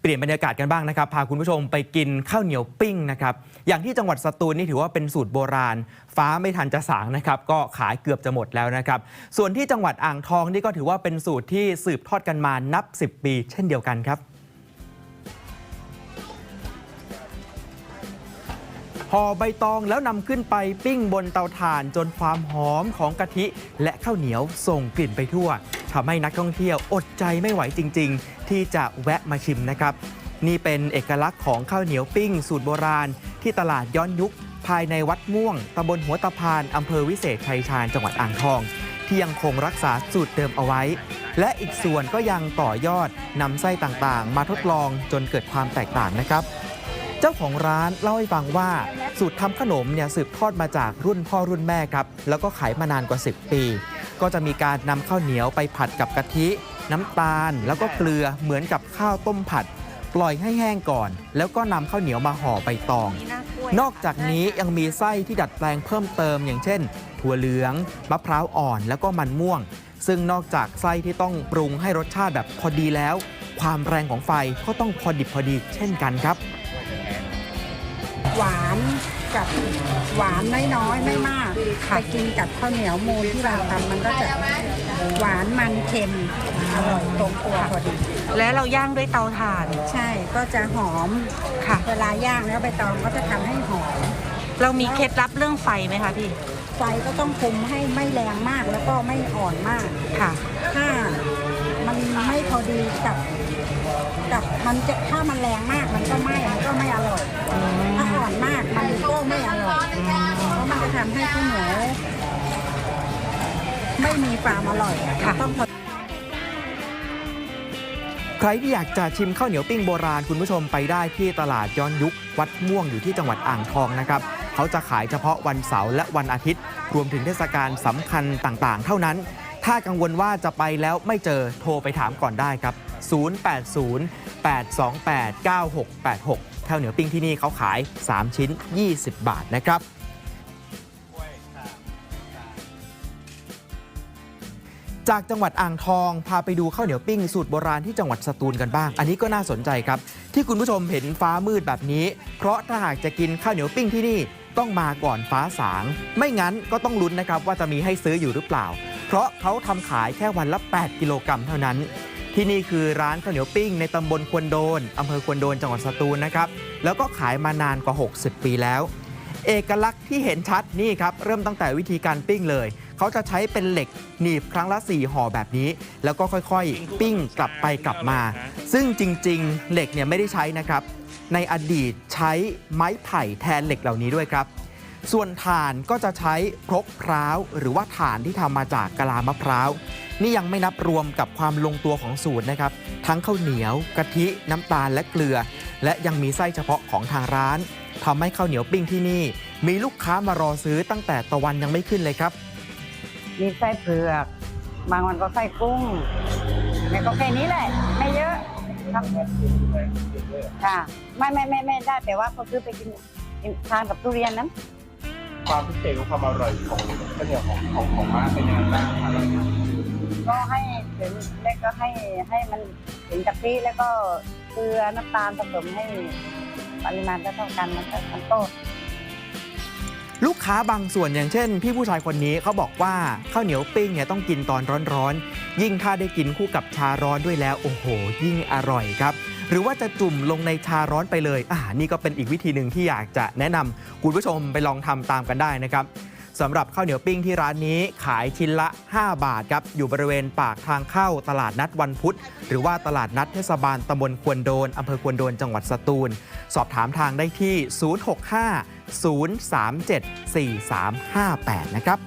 เปลี่ยนบรรยากาศกันบ้างนะครับ พาคุณผู้ชมไปกินข้าวเหนียวปิ้งนะครับ อย่างที่จังหวัดสตูลนี่ถือว่าเป็นสูตรโบราณ ฟ้าไม่ทันจะสางนะครับ ก็ขายเกือบจะหมดแล้วนะครับ ส่วนที่จังหวัดอ่างทองนี่ก็ถือว่าเป็นสูตรที่สืบทอดกันมานับ 10 ปี เช่นเดียวกันครับห่อใบตองแล้วนำขึ้นไปปิ้งบนเตาถ่านจนความหอมของกะทิ และข้าวเหนียวส่งกลิ่นไปทั่ว ทำให้นักท่องเที่ยวอดใจไม่ไหวจริง ๆ ที่จะแวะมาชิมนะครับ นี่เป็นเอกลักษณ์ของข้าวเหนียวปิ้ง สูตรโบราณ ที่ตลาดย้อนยุค ภายในวัดม่วงตำบลหัวตะพานอำเภอวิเศษชัยชาญจังหวัดอ่างทอง ที่ยังคงรักษาสูตรเดิมเอาไว้ และอีกส่วนก็ยังต่อยอดนำไส้ต่างๆ มาทดลองจนเกิดความแตกต่างนะครับ เจ้าของร้านเล่าให้ฟังว่าสูตรทำขนมเนี่ยสืบทอดมาจากรุ่นพ่อรุ่นแม่ครับ แล้วก็ขายมานานกว่า 10 ปี ก็จะมีการนำข้าวเหนียวไปผัดกับกะทิ น้ำตาล แล้วก็เกลือเหมือนกับข้าวต้มผัด ปล่อยให้แห้งก่อน แล้วก็นำข้าวเหนียวมาห่อใบตอง นอกจากนี้ยังมีไส้ที่ดัดแปลงเพิ่มเติม อย่างเช่น ถั่วเหลืองมะพร้าวอ่อนแล้วก็มันม่วง ซึ่งนอกจากไส้ที่ต้องปรุงให้รสชาติแบบพอดีแล้ว ความแรงของไฟก็ต้องพอดิบพอดีเช่นกันครับ หวานกับหวานน้อยๆไม่มากไปกินกับข้าวเหนียวมูนที่เราทำมันก็จะหวานมันเค็มอร่อยตรงตัวพอดีและเราย่างด้วยเตาถ่าน ใช่ก็จะหอมค่ะ เวลาย่างแล้วใบตองก็จะทำให้หอม เรามีเคล็ดลับเรื่องไฟไหมคะพี่ ไฟก็ต้องคุมให้ไม่แรงมากแล้วก็ไม่อ่อนมาก ค่ะ ถ้ามันไม่พอดีกับ กับมันจะถ้ามันแรงมากมันก็ไหม้มันก็ไม่อร่อย ถ้าอ่อนมากมันก็ไม่อร่อยเพราะมันจะ ทำให้ข้าวเหนียวไม่มีความอร่อยค่ะต้องพอใครที่อยากจะชิมข้าวเหนียวปิ้งโบราณคุณผู้ชมไปได้ที่ตลาดย้อนยุค วัดม่วงอยู่ที่จังหวัดอ่างทองนะครับ เขาจะขายเฉพาะวันเสาร์และวันอาทิตย์ รวมถึงเทศกาลสำคัญต่างๆ เท่านั้น ถ้ากังวลว่าจะไปแล้วไม่เจอโทรไปถามก่อนได้ครับ 080-828-9686ข้าวเหนียวปิ้งที่นี่เขาขาย 3 ชิ้น 20 บาทนะครับ จากจังหวัดอ่างทองพาไปดูข้าวเหนียวปิ้งสูตรโบราณที่จังหวัดสตูลกันบ้าง อันนี้ก็น่าสนใจครับ ที่คุณผู้ชมเห็นฟ้ามืดแบบนี้ เพราะถ้าหากจะกินข้าวเหนียวปิ้งที่นี่ต้องมาก่อนฟ้าสาง ไม่งั้นก็ต้องลุ้นนะครับว่าจะมีให้ซื้ออยู่หรือเปล่า เพราะเขาทำขายแค่วันละ 8 กิโลกรัมเท่านั้น ที่นี่คือร้านข้าวเหนียวปิ้งในตำบลควนโดนอำเภอควนโดนจังหวัดสตูลนะครับแล้วก็ขายมานานกว่า 60 ปีแล้ว เอกลักษณ์ที่เห็นชัดนี่ครับเริ่มตั้งแต่วิธีการปิ้งเลย เขาจะใช้เป็นเหล็กหนีบครั้งละ 4 ห่อแบบนี้ แล้วก็ค่อยๆ ปิ้งกลับไปกลับมา ซึ่งจริง ๆ เหล็กเนี่ยไม่ได้ใช้นะครับ ในอดีตใช้ไม้ไผ่แทนเหล็กเหล่านี้ด้วยครับ ส่วนถ่านก็จะใช้พรกพร้าวหรือว่าถ่านที่ทำมาจากกะลามะพร้าวนี่ยังไม่นับรวมกับความลงตัวของสูตรนะครับ ทั้งข้าวเหนียว กะทิ น้ำตาลและเกลือ และยังมีไส้เฉพาะของทางร้านทำให้ข้าวเหนียวปิ้งที่นี่ มีลูกค้ามารอซื้อตั้งแต่ตะวันยังไม่ขึ้นเลยครับ มีไส้เผือก บางวันก็ไส้กุ้งเนี่ยก็แค่นี้แหละ ไม่เยอะครับค่ะ ไม่ไม่ไม่ไม่ได้แต่ว่าก็คือไปกินกินทานกับทุเรียนนั้น ความพิเศษของความอร่อยของข้าวเหนียวของของของม้าเป็นยังไงบ้างครับก็ให้ถึงแล้วก็ให้ให้มันถึงกะทิแล้วก็เกลือน้ำตาลผสมให้ปริมาณเท่าๆกันมันก็มันโต ลูกค้าบางส่วนอย่างเช่น พี่ผู้ชายคนนี้เขาบอกว่าข้าวเหนียวปิ้งเนี่ยต้องกินตอนร้อนๆ ยิ่งถ้าได้กินคู่กับชาร้อนด้วยแล้ว โอ้โห ยิ่งอร่อยครับ หรือว่าจะจุ่มลงในชาร้อนไปเลยอ่านี่ก็เป็นอีกวิธีหนึ่งที่อยากจะแนะนำคุณผู้ชมไปลองทำตามกันได้นะครับสำหรับข้าวเหนียวปิ้งที่ร้านนี้ขายชิ้นละ 5 บาทครับอยู่บริเวณปากทางเข้าตลาดนัดวันพุธ หรือว่าตลาดนัดเทศบาลตำบลควนโดนอำเภอควนโดนจังหวัดสตูล สอบถามทางได้ที่ 065 037 4358 นะครับ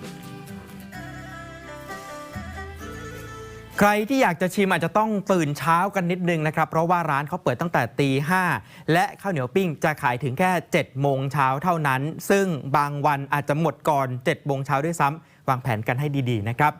ใครที่อยากจะชิมอาจจะต้องตื่นเช้ากันนิดนึงนะครับ เพราะว่าร้านเขาเปิดตั้งแต่ตีห้าและข้าวเหนียวปิ้งจะขายถึงแค่ 7 โมงเช้าเท่านั้น ซึ่งบางวันอาจจะหมดก่อน 7 โมงเช้าด้วยซ้ำวางแผนกันให้ดีๆนะครับ